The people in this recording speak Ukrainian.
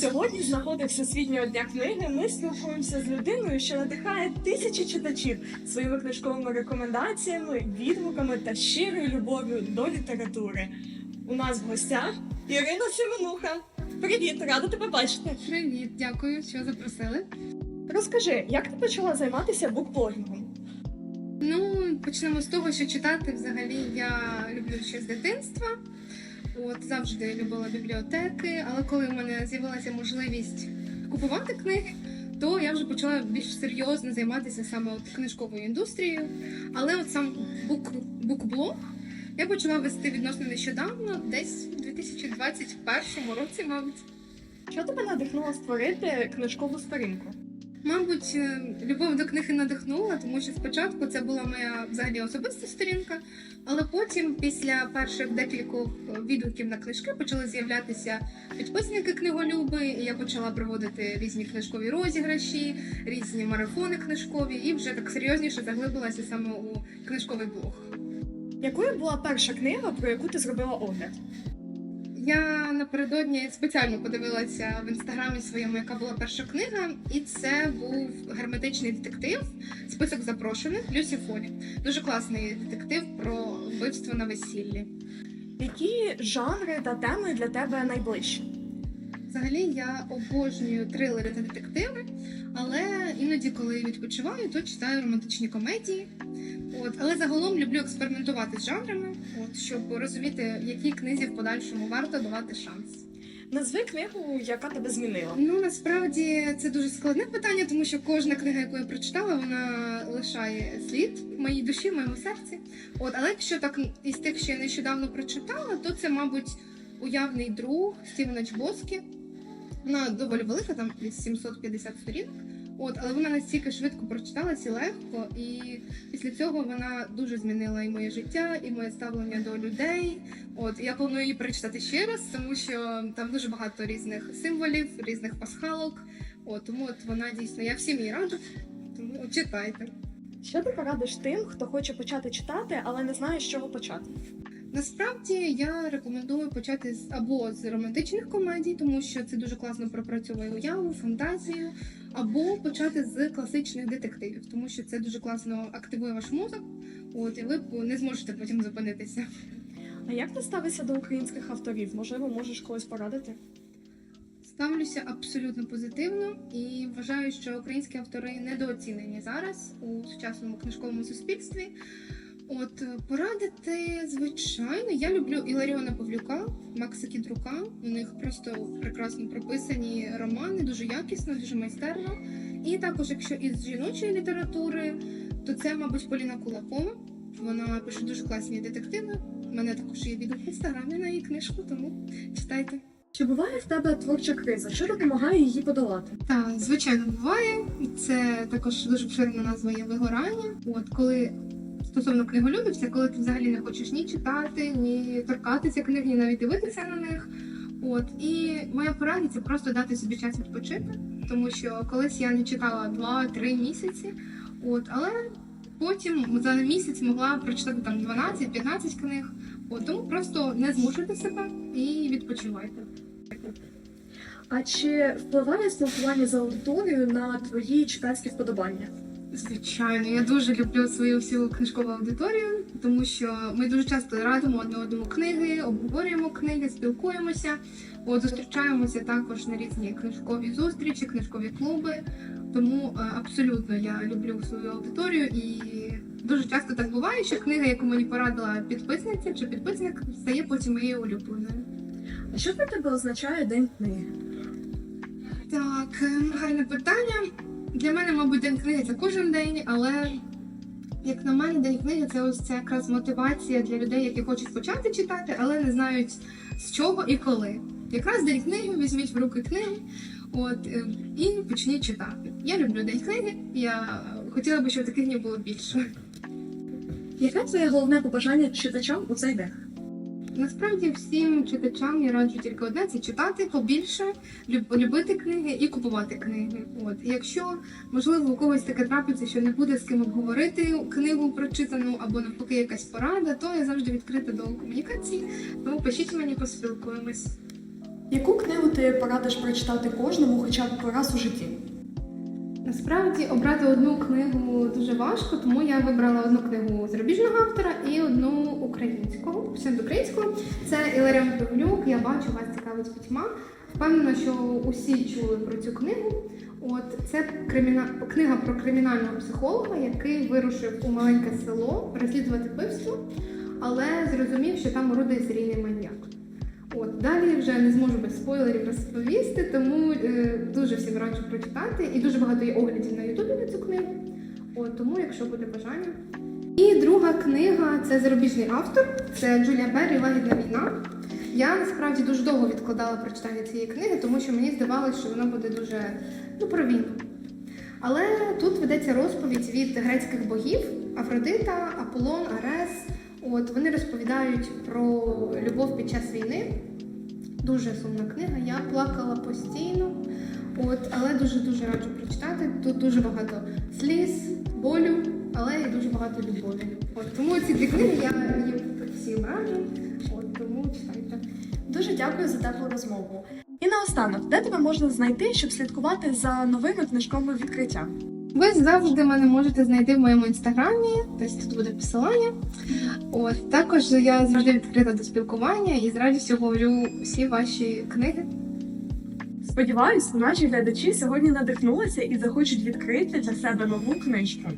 Сьогодні з нагоди Всесвітнього дня книги ми спілкуємося з людиною, що надихає тисячі читачів своїми книжковими рекомендаціями, відгуками та щирою любов'ю до літератури. У нас в гостях Ірина Семенуха. Привіт, рада тебе бачити. Привіт, дякую, що запросили. Розкажи, як ти почала займатися букблогінгом? Ну, почнемо з того, що читати взагалі я люблю ще з дитинства. От завжди любила бібліотеки, але коли в мене з'явилася можливість купувати книги, то я вже почала більш серйозно займатися саме от книжковою індустрією. Але от сам бук, букблог я почала вести відносно нещодавно, десь у 2021 році, мабуть. Що тебе надихнуло створити книжкову сторінку? Мабуть, е, любов до книги надихнула, тому що спочатку це була моя взагалі особиста сторінка, але потім, після перших декількох відгуків на книжки, почали з'являтися підписники книголюби, і я почала проводити різні книжкові розіграші, різні марафони книжкові, і вже так серйозніше заглибилася саме у книжковий блог. Якою була перша книга, про яку ти зробила огляд? Я напередодні спеціально подивилася в інстаграмі своєму, яка була перша книга, і це був герметичний детектив, список запрошених Люсі Фолі. Дуже класний детектив про вбивство на весіллі. Які жанри та теми для тебе найближчі? Взагалі я обожнюю трилери та детективи, але іноді, коли відпочиваю, то читаю романтичні комедії. От, але загалом люблю експериментувати з жанрами, от, щоб розуміти, якій книзі в подальшому варто давати шанс. Назви книгу, яка тебе змінила. Ну насправді це дуже складне питання, тому що кожна книга, яку я прочитала, вона лишає слід в моїй душі, в моєму серці. От, але якщо так із тих, що я нещодавно прочитала, то це, мабуть, уявний друг Стівена Чбоскі. Вона доволі велика, там десь 750 сторінок. От, але вона настільки швидко прочиталась і легко, і після цього вона дуже змінила і моє життя, і моє ставлення до людей. От я планую її перечитати ще раз, тому що там дуже багато різних символів, різних пасхалок. От тому от вона дійсно я всім її раджу. Тому читайте. Що ти порадиш тим, хто хоче почати читати, але не знає, з чого почати? Насправді я рекомендую почати з або з романтичних комедій, тому що це дуже класно пропрацьовує уяву, фантазію, або почати з класичних детективів, тому що це дуже класно активує ваш мозок. От і ви не зможете потім зупинитися. А як ти ставишся до українських авторів? Можливо, можеш когось порадити? Ставлюся абсолютно позитивно і вважаю, що українські автори недооцінені зараз у сучасному книжковому суспільстві. От е, порадити, звичайно, я люблю Іларіона Павлюка, Макса Кідрука. У них просто прекрасно прописані романи, дуже якісно, дуже майстерно. І також, якщо із жіночої літератури, то це, мабуть, Поліна Кулакова. Вона пише дуже класні детективи. У мене також є відео в інстаграмі на її книжку, тому читайте. Чи буває в тебе творча криза? Що допомагає її подолати? Так, звичайно, буває. Це також дуже поширена назва є вигорання. От коли стосовно книголюбів, це коли ти взагалі не хочеш ні читати, ні торкатися книг, ні навіть дивитися на них. От і моя порада це просто дати собі час відпочити, тому що колись я не читала 2-3 місяці. От, але потім за місяць могла прочитати там 12-15 книг. От, тому просто не змушуйте себе і відпочивайте. А чи впливає спілкування з аудиторією на твої читацькі вподобання? Звичайно, я дуже люблю свою всю книжкову аудиторію, тому що ми дуже часто радимо одне одному книги, обговорюємо книги, спілкуємося. От зустрічаємося також на різні книжкові зустрічі, книжкові клуби. Тому е, абсолютно я люблю свою аудиторію і дуже часто так буває, що книга, яку мені порадила підписниця чи підписник, стає потім моєю улюбленою. А що для тебе означає день книги? Так, ем, гарне питання. Для мене, мабуть, день книги це кожен день, але як на мене, день книги це ось це якраз мотивація для людей, які хочуть почати читати, але не знають з чого і коли. Якраз день книги, візьміть в руки книги, от ем, і почніть читати. Я люблю день книги. Я хотіла би, щоб таких днів було більше. Яке твоє головне побажання читачам у цей день? Насправді всім читачам я раджу тільки одне це читати побільше, люб- любити книги і купувати книги. От якщо можливо у когось таке трапиться, що не буде з ким обговорити книгу прочитану або навпаки якась порада, то я завжди відкрита до комунікації. Тому пишіть мені, поспілкуємось. Яку книгу ти порадиш прочитати кожному хоча б раз у житті? Насправді обрати одну книгу дуже важко, тому я вибрала одну книгу зарубіжного автора і одну українського, псевдоукраїнського. Це Іларіон Павлюк. Я бачу, вас цікавить пітьма. Впевнена, що усі чули про цю книгу. От це криміна... книга про кримінального психолога, який вирушив у маленьке село розслідувати вбивство, але зрозумів, що там орудує серійний маньяк. От далі вже не зможу без спойлерів розповісти, тому е, дуже всім раджу прочитати. І дуже багато є оглядів на Ютубі на цю книгу. От тому, якщо буде бажання. І друга книга це зарубіжний автор, це Джулія Беррі Лагідна війна. Я насправді дуже довго відкладала прочитання цієї книги, тому що мені здавалося, що вона буде дуже ну, про війну. Але тут ведеться розповідь від грецьких богів Афродита, Аполлон, Арес. От вони розповідають про любов під час війни. Дуже сумна книга. Я плакала постійно. От, але дуже дуже раджу прочитати. Тут дуже багато сліз, болю, але і дуже багато любові. От тому ці дві книги я їм всім раджу. От тому читайте. Дуже дякую за теплу розмову. І наостанок, де тебе можна знайти, щоб слідкувати за новими книжковими відкриттями? Ви завжди мене можете знайти в моєму інстаграмі, тобто тут буде посилання. От також я завжди відкрита до спілкування і з радістю говорю всі ваші книги. Сподіваюсь, наші глядачі сьогодні надихнулися і захочуть відкрити для себе нову книжку.